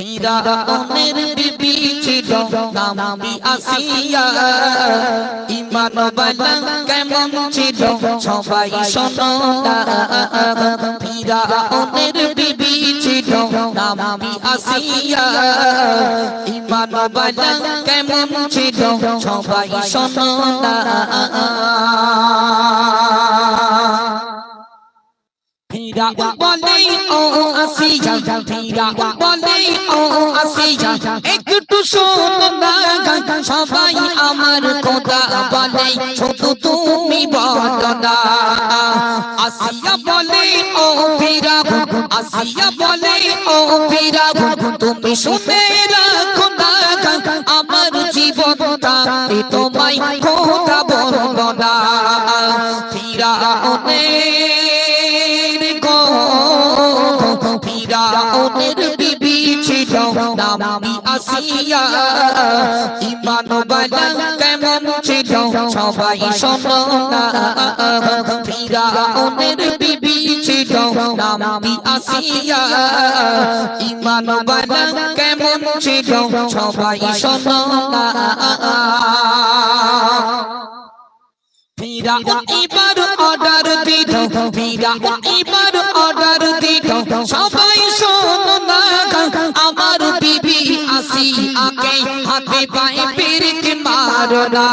ফিরাউনের বিবি ছিল নামি আসিয়া। ইমান বালা কেমন ছিল, সবাই শোনো। ফিরাউনের বিবি ছিল নামি আসিয়া। ইমান বালা কেমন ছিল, সবাই শোনো। ফিরা বলে ও আসিয়া ফিরা বলে ও আসিয়া একটু শোন না সবাই আমার বলে শুধু তুমি বলো না আসিয়া বলে ও ফিরা আসিয়া বলে ও ফিরা তুমি শুনে রাখো না আমার জীবনটা তোমায় নামি আসিয়া ইমান বালা কেমন ছিল? সবাই শোনো না ফিরাউনের বিবি ছিল। নামি আসিয়া ইমান বালা কেমন ছিল? সবাই শোনো না ফিরা এবার অর্ডার দিল। ফিরা এবার অর্ডার দিল। সবাই শোনো না, আমার আগে হাতে পায়ে পেরেক মারো না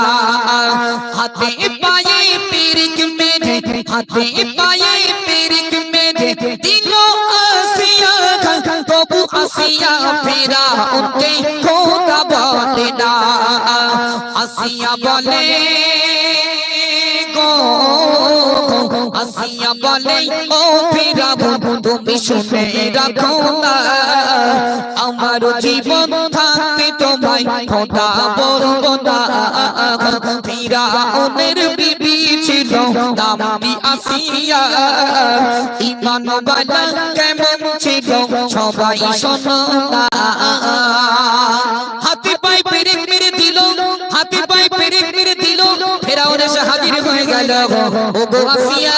হাতে পায়ে পেরেক মেরে, হাতে পায়ে পেরেক মেরে। দিল আসিয়া, তবু আসিয়া ফেরা উঠে খোদা বলে না আসিয়া বলে আসিয়া বলে, ও ফিরাবো তুমি শুনে রাখো না। আমার জীবন থাকতে তোমায় খোদা বলব না ফিরাউনের বিবি ছিল নামি আসিয়া। ইমান বালা কেমন ছিল সবাই শোনো। না হাতে পেরে মেরে দিল, হাতে পায়ে পেরে মেরে দিল। ফেরাউন এসে হাজির হয়ে গেল। ও গো আসিয়া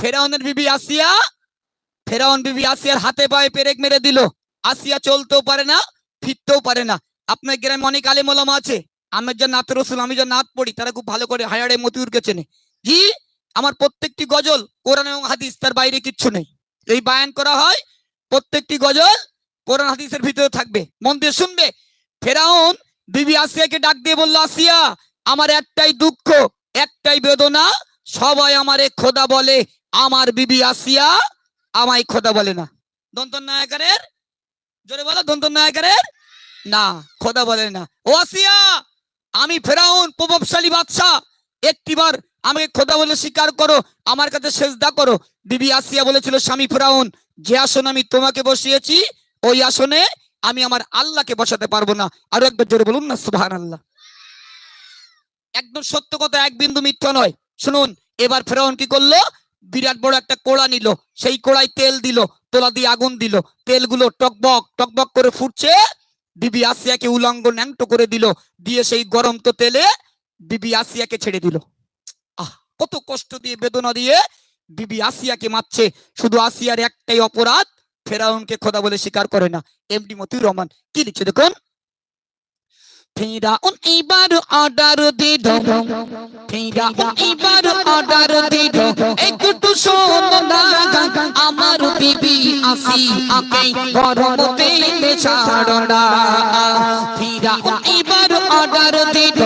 ফেরাউনের বিবি আসিয়া, ফেরাউন বিবি আসিয়ার হাতে পায়ে পেরেক মেরে দিল। আসিয়া চলতেও পারে না, ফিরতেও পারে না। আপনার গ্রামে অনেক আলেমলামা আছে। আমার যা নাত রসুল, আমি যা নাত পড়ি, তারা খুব ভালো করে হায়ারে মতিউরকে চেনে। জি, আমার প্রত্যেকটি গজল, কোরআন এবং হাদিস, তার বাইরে কিচ্ছু নেই। এই বায়ান করা হয়, প্রত্যেকটি গজল কোরআন, হাদিসের ভিতরে থাকবে। মন দিয়ে শুনবে, ফেরাউন বিবি আসিয়াকে ডাক দিয়ে বলল, আসিয়া, আমার একটাই দুঃখ, একটাই বেদনা, সবাই আমারে খোদা বলে আমার বিবি আসিয়া আমায় খোদা বলে না। দন্তন নায়কারের জোরে বলো, দন্তন নায়কারের না, খোদা বলে না। ও আসিয়া, আমি ফেরাউন, প্রভাবশালী বাদশাহ, একটিবার আমাকে খোদা বলে স্বীকার করো, আমার কাছে সেজদা করো। বিবি আসিয়া বলেছিল, স্বামী ফেরাউন, যে আসন আমি তোমাকে বসিয়েছি, ওই আসনে আমি আমার আল্লাহকে বসাতে পারব না। আরও একবার জোরে বলুন না সুবহান আল্লাহ একদম সত্য কথা, এক বিন্দু মিথ্যা নয়। শুনুন, এবার ফেরাউন কি করল? বিরাট বড় একটা কোড়া নিল, সেই কোড়ায় তেল দিল, তোলা দিয়ে আগুন দিল, তেলগুলো টকবক টকবক করে ফুটছে। বিবি আসিয়াকে উলঙ্গ ন্যাংটো করে দিল, দিয়ে সেই গরম তো তেলে বিবি আসিয়াকে ছেড়ে দিল। আহ, কত কষ্ট দিয়ে, বেদনা দিয়ে বিবি আসিয়াকে মারছে। শুধু আসিয়ার একটাই অপরাধ, ফেরাউনকে খোদা বলে স্বীকার করে না। এমডি মতিউর রহমান, কি লিখছে দেখুন? ফেরাউন এবার অর্ডার দিল ফেরাউন এবার অর্ডার দিল একটু শোন না আমার বিবি আসি আকে গরম তেলে ছাড়ো না ফেরাউন এবার অর্ডার দিল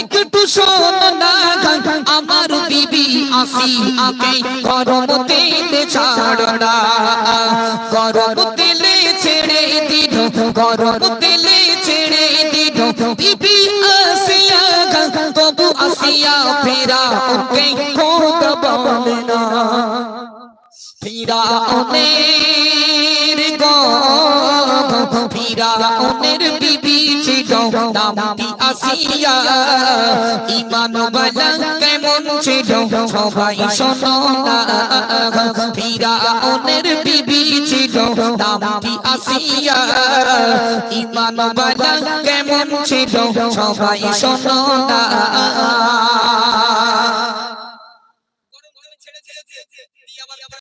একটু শোন না আমার বিবি আসি আকে গরম তেলে ছাড়ো না গরম তেলে ছেড়ে দিল গরম তেলে ছেড়ে দিল বিবি আসিয়া তবু আসিয়া ফেরা ওকে বলে না ফেরা ওনের গো ফিরাউনের বিবি ছিল নামটি আসিয়া ইমান বালা কেমন ছিল সবাই শোনো। না ফিরাউনের বিবি ছিল নামটি আসিয়া ইমান বালা কেমন ছিল সবাই শোনো।